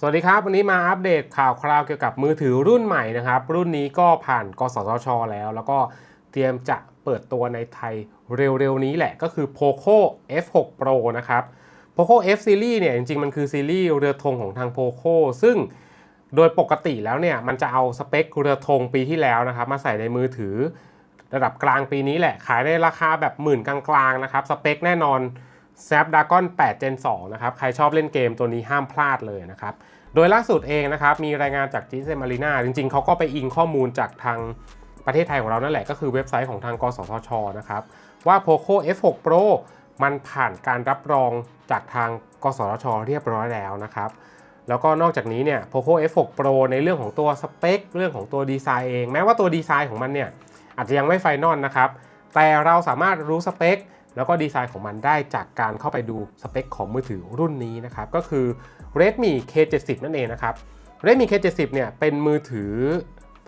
สวัสดีครับ วันนี้มาอัปเดตข่าวคราวเกี่ยวกับมือถือรุ่นใหม่นะครับ รุ่นนี้ก็ผ่านกสทช แล้ว แล้วก็เตรียมจะเปิดตัวในไทยเร็วๆนี้แหละก็คือ POCO F6 Pro นะครับ POCO F Series เนี่ยจริงๆ มันคือซีรีส์เรือธงของทาง POCO ซึ่งโดยปกติแล้วเนี่ยมันจะเอาสเปคเรือธงปีที่แล้วนะครับมาใส่ในมือถือ ระดับกลางปีนี้แหละขายในราคาแบบหมื่นกลางๆนะครับสเปคแน่นอน Snapdragon 8 Gen 2 นะครับ ใครชอบเล่นเกมตัวนี้ห้ามพลาดเลยนะครับ โดยล่าสุดเองนะครับ มีรายงานจาก GSM Arena จริงๆ เขาก็ไปอิงข้อมูลจากทางประเทศไทยของเรานั่นแหละ ก็คือเว็บไซต์ของทางกสทช นะครับ ว่า POCO F6 Pro มันผ่านการรับรองจากทางกสทช เรียบร้อยแล้วนะครับ แล้วก็นอกจากนี้เนี่ย POCO F6 Pro ในเรื่องของตัวสเปค เรื่องของตัวดีไซน์เอง แม้ว่าตัวดีไซน์ของมันเนี่ยอาจจะยังไม่ไฟนอลนะครับ แต่เราสามารถรู้สเปค แล้วก็ดีไซน์ของมันได้จากการเข้าไปดูสเปคของมือถือรุ่นนี้นะครับก็คือ Redmi K70 นั่นเองนะครับ Redmi K70 เนี่ยเป็นมือถือ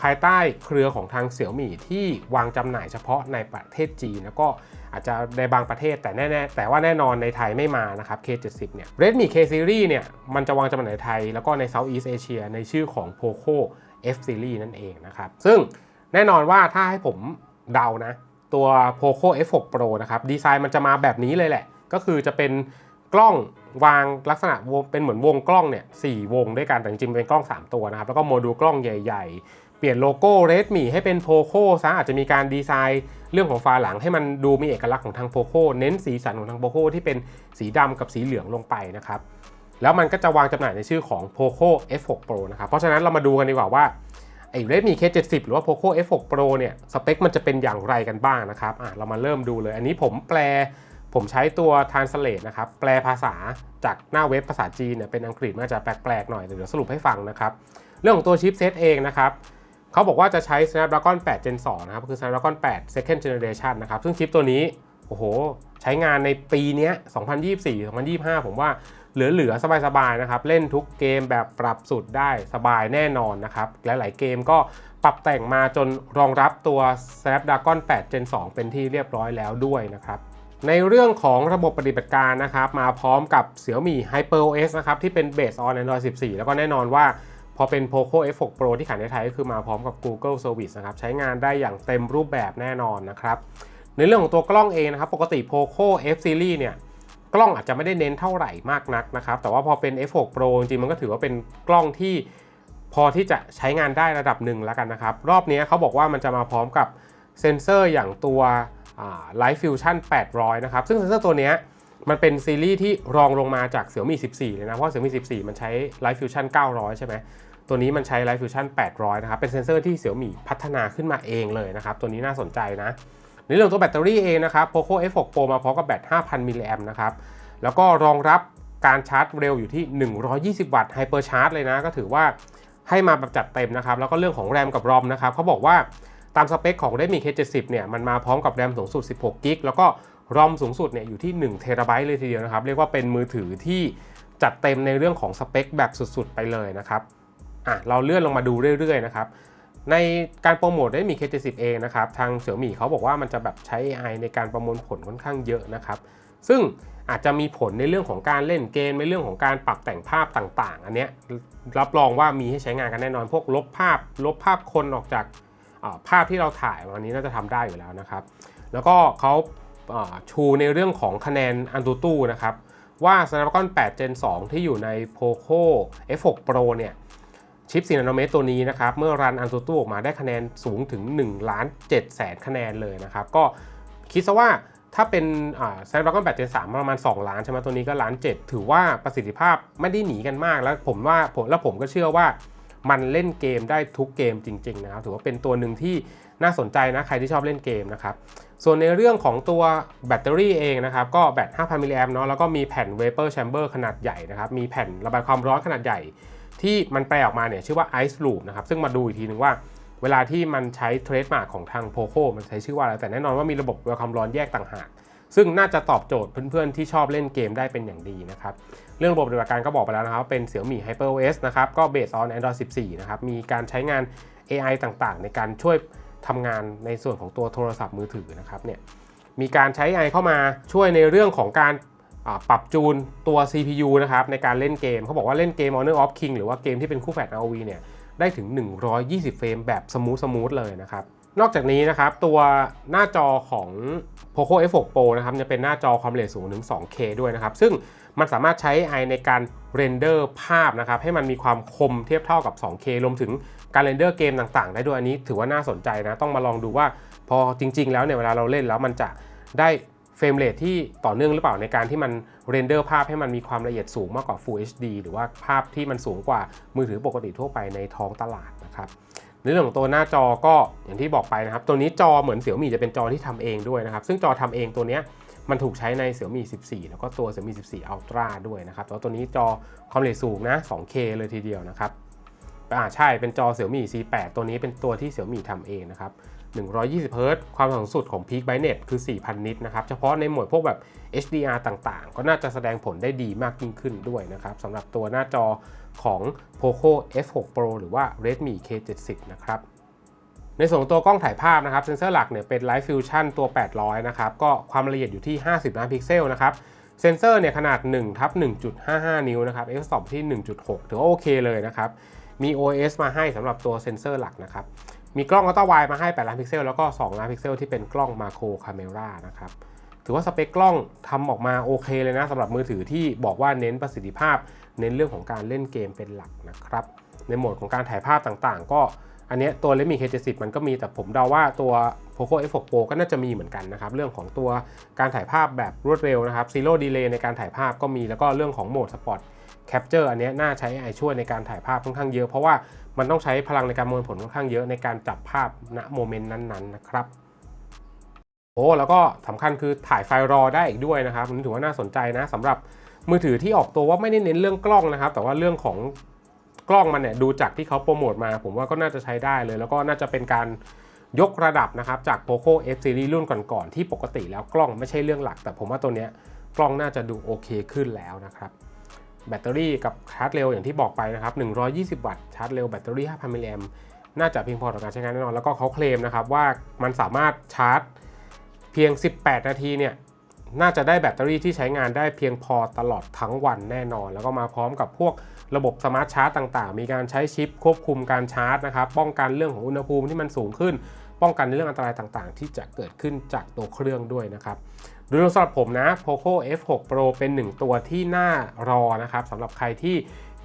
ภายใต้เครือของทางเสี่ยวมี่ที่วางจำหน่ายเฉพาะในประเทศจีน แล้วก็อาจจะในบางประเทศแต่แน่แต่ว่าแน่นอนในไทยไม่มานะครับ K70 เนี่ย Redmi K Series เนี่ยมันจะวางจำหน่ายในไทย แล้วก็ใน Southeast Asia ในชื่อของ Poco F Series นั่นเองนะครับ ซึ่งแน่นอนว่าถ้าให้ผมเดานะ ตัว Poco F6 Pro นะครับ ดีไซน์มันจะมาแบบนี้เลยแหละ ก็คือจะเป็นกล้องวางลักษณะวงเป็นเหมือนวงกล้องเนี่ยสวงด้วยกันแต่จริงๆเป็นกล้อง 3 ตัวนะครับ แล้วก็โมดูลกล้องใหญ่ๆ เปลี่ยนโลโก้ Redmi ให้เป็น Poco ซะอาจจะมีการดีไซน์เรื่องของฝาหลังให้มันดูมีเอกลักษณ์ของทาง Poco เน้นสีสันของทาง Poco ที่เป็นสีดำกับสีเหลืองลงไปนะครับแล้วมันก็จะวางจำหน่ายในชื่อของ Poco F6 Pro นะครับเพราะฉะนั้นเรามาดูกันดีกว่าว่า ไอ้ Redmi K70 หรือว่า Poco F6 Pro เนี่ยสเปคมันจะเป็นอย่างไรกันบ้างนะครับอะเรามาเริ่มดูเลย อันนี้ผมแปลผมใช้ตัว Translate นะครับ แปลภาษาจากหน้าเว็บภาษาจีนเนี่ยเป็นอังกฤษมันจะแปลกๆหน่อย เดี๋ยวสรุปให้ฟังนะครับ เรื่องของตัวชิปเซตเองนะครับเขาบอกว่าจะใช้ Snapdragon 8 Gen 2 นะครับ คือ Snapdragon 8 Second Generation นะครับ ซึ่งชิปตัวนี้ โอ้โห ใช้งานในปีนี้ 2024 2025 ผมว่า เหลือๆ สบายๆ นะครับ เล่นทุกเกมแบบปรับสุดได้สบายแน่นอนนะครับ หลายๆ เกมก็ปรับแต่งมาจนรองรับตัว Snapdragon 8 Gen 2 เป็นที่เรียบร้อยแล้วด้วยนะครับในเรื่องของระบบปฏิบัติการนะครับมาพร้อมกับ Xiaomi HyperOS นะครับที่เป็น Based on Android 14 แล้วก็แน่นอนว่าพอเป็น Poco F6 Pro ที่ขายในไทยก็คือมาพร้อมกับ Google Service นะครับใช้งานได้อย่างเต็มรูปแบบแน่นอนนะครับในเรื่องของตัวกล้องเองนะครับปกติ Poco F Series เนี่ย กล้องอาจจะไม่ได้เน้นเท่าไหร่มากนักนะครับ แต่ว่าพอเป็น F6 Pro จริงๆมันก็ถือว่าเป็นกล้องที่พอที่จะใช้งานได้ระดับหนึ่งแล้วกันนะครับ รอบนี้เขาบอกว่ามันจะมาพร้อมกับเซ็นเซอร์อย่างตัว Light Fusion 800 นะครับ ซึ่งเซ็นเซอร์ตัวนี้มันเป็นซีรีส์ที่รองลงมาจาก Xiaomi 14 เลยนะ เพราะ Xiaomi 14 มันใช้ Light Fusion 900 ใช่ไหม ตัวนี้มันใช้ Light Fusion 800 นะครับ เป็นเซ็นเซอร์ที่ Xiaomi พัฒนาขึ้นมาเองเลยนะครับ ตัวนี้น่าสนใจนะ ในเรื่องตัวแบตเตอรี่เองนะครับ Poco F6 Pro มาพร้อมกับแบต 5,000 มิลลิแอมนะครับ แล้วก็รองรับการชาร์จเร็วอยู่ที่ 120 วัตต์ไฮเปอร์ชาร์จเลยนะ ก็ถือว่าให้มาแบบจัดเต็มนะครับ แล้วก็เรื่องของแรมกับรอมนะครับเขาบอกว่าตามสเปคของ Redmi K70 เนี่ย มันมาพร้อมกับแรมสูงสุด 16 กิก แล้วก็รอมสูงสุดเนี่ยอยู่ที่1เทราไบต์เลยทีเดียวนะครับ เรียกว่าเป็นมือถือที่จัดเต็มในเรื่องของสเปคแบบสุดๆ ไปเลยนะครับ อะ เราเลื่อนลงมาดูเรื่อยๆ นะครับ ในการโปรโมทได้มี K70 เองนะครับ ทาง Xiaomi เขาบอกว่ามันจะแบบใช้ AI ในการประมวลผลค่อนข้างเยอะนะครับ ซึ่งอาจจะมีผลในเรื่องของการเล่นเกมในเรื่องของการปรับแต่งภาพต่างๆ อันเนี้ยรับรองว่ามีให้ใช้งานกันแน่นอน พวกลบภาพ ลบภาพคนออกจากภาพที่เราถ่ายวันนี้น่าจะทำได้อยู่แล้วนะครับ แล้วก็เขาอ่าชูในเรื่องของคะแนนอันตูตู้นะครับว่า Snapdragon 8 Gen 2 ที่อยู่ใน Poco F6 Pro เนี่ย ชิป4นาโนเมตรตัวนี้นะครับ เมื่อรันอันตูตู้ออกมาได้คะแนนสูงถึง1ล้าน7แสนคะแนนเลยนะครับ ก็คิดซะว่าถ้าเป็นอ่า Snapdragon 8 Gen 3ประมาณ 2 ล้านใช่ไหมตัวนี้ก็ล้าน7ถือว่าประสิทธิภาพไม่ได้หนีกันมากแล้วผมว่าผมแล้วผมก็เชื่อว่ามันเล่นเกมได้ทุกเกมจริง ๆ นะครับ ถือว่าเป็นตัวหนึ่งที่น่าสนใจนะ ใครที่ชอบเล่นเกมนะครับ ส่วนในเรื่องของตัวแบตเตอรี่เองนะครับ ก็แบต 5,000 มิลลิแอมป์เนาะแล้วก็มีแผ่น Vapor Chamber ขนาดใหญ่นะครับ มีแผ่นระบายความร้อนขนาดใหญ่ ที่มันแปลออกมาเนี่ยชื่อว่า Ice Loop นะครับ ซึ่งมาดูอีกทีนึงว่า เวลาที่มันใช้เทรดมาร์กของทาง Poco มันใช้ชื่อว่าอะไร แต่แน่นอนว่ามีระบบระบายความร้อนแยกต่างหาก ซึ่งน่าจะตอบโจทย์เพื่อนๆ ที่ชอบเล่นเกมได้เป็นอย่างดีนะครับ เรื่องระบบปฏิบัติการก็บอกไปแล้วนะครับ เป็น Xiaomi HyperOS นะครับ ก็ based on Android 14 นะครับ มีการใช้งาน AI ต่างๆ ในการช่วยทำงานในส่วนของตัวโทรศัพท์มือถือนะครับเนี่ย มีการใช้ AI เข้ามาช่วยในเรื่องของการ ปรับจูนตัว CPU นะครับในการเล่นเกม เขาบอกว่าเล่นเกม Honor of King หรือว่าเกมที่เป็นคู่แฝด ROV เนี่ยได้ถึง 120 เฟรมแบบสมูทสมูทเลยนะครับ นอกจากนี้นะครับตัวหน้าจอของ Poco F6 Pro นะครับจะเป็นหน้าจอความเร็วสูงถึง 2K ด้วยนะครับ ซึ่งมันสามารถใช้ AI ในการเรนเดอร์ภาพนะครับให้มันมีความคมเทียบเท่ากับ 2K รวมถึงการเรนเดอร์เกมต่างๆ ได้ด้วยอันนี้ถือว่าน่าสนใจนะต้องมาลองดูว่าพอจริง ๆ แล้วเนี่ยเวลาเราเล่นแล้วมันจะได้ เฟรมเรทที่ต่อเนื่องหรือเปล่าในการที่มันเรนเดอร์ภาพให้มันมีความละเอียดสูงมากกว่า Full HD หรือว่าภาพที่มันสูงกว่ามือถือปกติทั่วไปในท้องตลาดนะครับในเรื่องของตัวหน้าจอก็อย่างที่บอกไปนะครับ ตัวนี้จอเหมือนเสี่ยมี่จะเป็นจอที่ทำเองด้วยนะครับ ซึ่งจอทำเองตัวนี้มันถูกใช้ในเสี่ยมี่14 แล้วก็ตัวเสี่ยมี่14 Ultra ด้วยนะครับแล้วตัวนี้จอความละเอียดสูงนะ 2K เลยทีเดียวนะครับอ่าใช่เป็นจอเสี่ยมี่ C8 ตัวนี้เป็นตัวที่เสี่ยมี่ทำเองนะครับ 120 Hz ความสูงสุดของ Peak Brightness คือ 4,000 นิตนะครับ เฉพาะในหมวดพวกแบบ HDR ต่างๆ ก็น่าจะแสดงผลได้ดีมากยิ่งขึ้นด้วยนะครับสำหรับตัวหน้าจอของ Poco F6 Pro หรือว่า Redmi K70 นะครับในส่วนตัวกล้องถ่ายภาพนะครับเซนเซอร์หลักเนี่ยเป็น Light Fusion ตัว 800 นะครับ ก็ความละเอียดอยู่ที่ 50 ล้านพิกเซลนะครับเซนเซอร์เนี่ยขนาด1ทับ1.55 นิ้วนะครับ f 2ที่ 1.6 ถือว่าโอเคเลยนะครับ มี OS มาให้สำหรับตัวเซนเซอร์หลักนะครับ มีกล้องอัลตร้าไวมาให้ 8 ล้านพิกเซล แล้วก็ 2 ล้านพิกเซล ที่เป็นกล้องมาโครคาเมรานะครับ ถือว่าสเปคกล้องทำออกมาโอเคเลยนะสำหรับมือถือที่บอกว่าเน้นประสิทธิภาพ เน้นเรื่องของการเล่นเกมเป็นหลักนะครับ ในโหมดของการถ่ายภาพต่างๆ ก็อันนี้ตัว Redmi K70 มันก็มีแต่ผมเดาว่าตัว Poco F6 Pro ก็น่าจะมีเหมือนกันนะครับ เรื่องของตัวการถ่ายภาพแบบรวดเร็วนะครับ Zero Delay ในการถ่ายภาพก็มีแล้วก็เรื่องของโหมด Spot Capture อันนี้น่าใช้ AI ช่วยในการถ่ายภาพค่อนข้างเยอะ เพราะว่ามันต้องใช้พลังในการมวลผลค่อนข้างเยอะในการจับภาพณโมเมนต์นั้นๆนะครับโอ้แล้วก็สำคัญคือถ่ายไฟล์รอได้อีกด้วยนะครับนี่ถือว่าน่าสนใจนะสำหรับมือถือที่ออกตัวว่าไม่ได้เน้นเรื่องกล้องนะครับ แต่ว่าเรื่องของกล้องมันเนี่ยดูจากที่เขาโปรโมทมา ผมว่าก็น่าจะใช้ได้เลย แล้วก็น่าจะเป็นการยกระดับนะครับจาก Poco F Series รุ่นก่อนๆที่ปกติแล้วกล้องไม่ใช่เรื่องหลัก แต่ผมว่าตัวเนี้ยกล้องน่าจะดูโอเคขึ้นแล้วนะครับ แบตเตอรี่กับชาร์จเร็วอย่างที่บอกไปนะครับ 120 วัตต์ชาร์จเร็วแบตเตอรี่ 5,000 มิลลิแอมน่าจะเพียงพอต่อการใช้งานแน่นอน แล้วก็เขาเคลมนะครับว่ามันสามารถชาร์จเพียง 18 นาทีเนี่ยน่าจะได้แบตเตอรี่ที่ใช้งานได้เพียงพอตลอดทั้งวันแน่นอน แล้วก็มาพร้อมกับพวก ระบบสมาร์ทชาร์จต่างๆ มีการใช้ชิปควบคุมการชาร์จนะครับป้องกันเรื่องของอุณหภูมิที่มันสูงขึ้น ป้องกันในเรื่องอันตรายต่างๆ ที่จะเกิดขึ้นจากตัวเครื่องด้วยนะครับโดยรวสำหรับผมนะ Poco F6 Pro เป็นหนึ่งตัวที่น่ารอนะครับสำหรับใครที่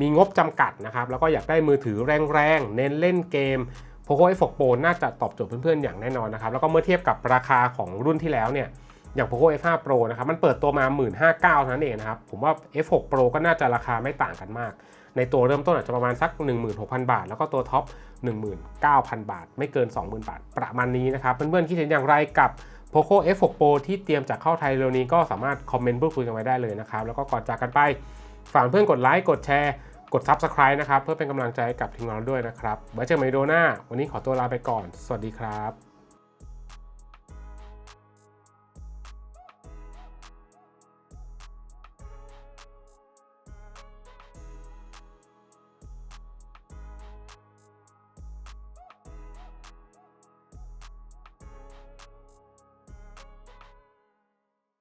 มีงบจำกัดนะครับแล้วก็อยากได้มือถือแรงๆ เน้นเล่นเกม Poco F6 Pro น่าจะตอบโจทย์เพื่อนๆ อย่างแน่นอนนะครับแล้วก็เมื่อเทียบกับราคาของรุ่นที่แล้วเนี่ย อย่าง Poco F5 Pro นะครับมันเปิดตัวมา 15,900เท่านั้นเองนะครับ ผมว่า F6 Pro ก็น่าจะราคาไม่ต่างกันมาก ในตัวเริ่มต้นอาจจะประมาณสัก 16,000 บาท แล้วก็ตัวท็อป 19,000 บาท ไม่เกิน 20,000 บาท ประมาณนี้นะครับเพื่อนๆคิดเห็นอย่างไรกับ Poco F6 Pro ที่เตรียมจะเข้าไทยเร็วนี้ก็สามารถคอมเมนต์พูดคุยกันไว้ได้เลยนะครับแล้วก็ก่อนจากกันไปฝากเพื่อนกดไลค์กดแชร์กด Subscribe นะครับ เพื่อเป็นกำลังใจให้กับทีมงานเราด้วยนะครับ ไว้เจอกันใหม่วิดีโอหน้า วันนี้ขอตัวลาไปก่อน สวัสดีครับ